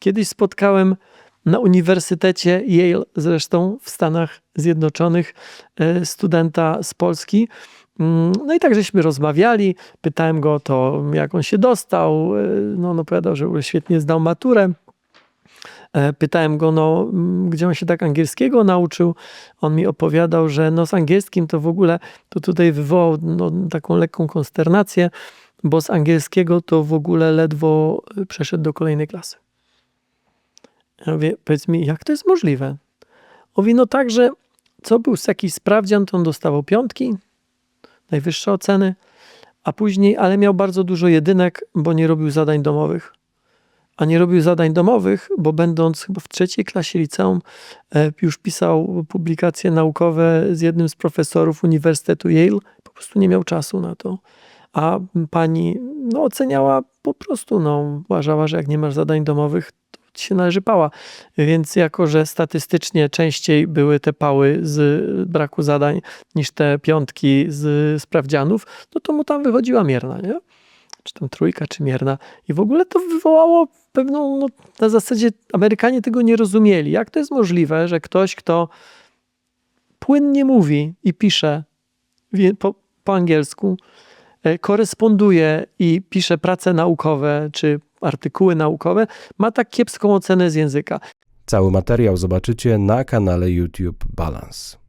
Kiedyś spotkałem na Uniwersytecie Yale, zresztą w Stanach Zjednoczonych, e, studenta z Polski. Mm, No i tak żeśmy rozmawiali, pytałem go o to, jak on się dostał. E, No, on opowiadał, że świetnie zdał maturę. E, Pytałem go, no, mm, gdzie on się tak angielskiego nauczył. On mi opowiadał, że no, z angielskim to w ogóle to tutaj wywołał no, taką lekką konsternację, bo z angielskiego to w ogóle ledwo przeszedł do kolejnej klasy. Ja mówię, powiedz mi, jak to jest możliwe? Mówi, no tak, że co był z jakiś sprawdzian, to on dostawał piątki, najwyższe oceny, a później, ale miał bardzo dużo jedynek, bo nie robił zadań domowych. A nie robił zadań domowych, bo będąc chyba w trzeciej klasie liceum, e, już pisał publikacje naukowe z jednym z profesorów Uniwersytetu Yale, po prostu nie miał czasu na to. A pani no, oceniała po prostu, no, uważała, że jak nie masz zadań domowych, się należy pała. Więc jako, że statystycznie częściej były te pały z braku zadań niż te piątki z sprawdzianów, no to mu tam wychodziła mierna, nie? Czy tam trójka, czy mierna. I w ogóle to wywołało pewną, no, na zasadzie Amerykanie tego nie rozumieli. Jak to jest możliwe, że ktoś, kto płynnie mówi i pisze po, po angielsku, e, koresponduje i pisze prace naukowe czy artykuły naukowe, ma tak kiepską ocenę z języka. Cały materiał zobaczycie na kanale YouTube Balance.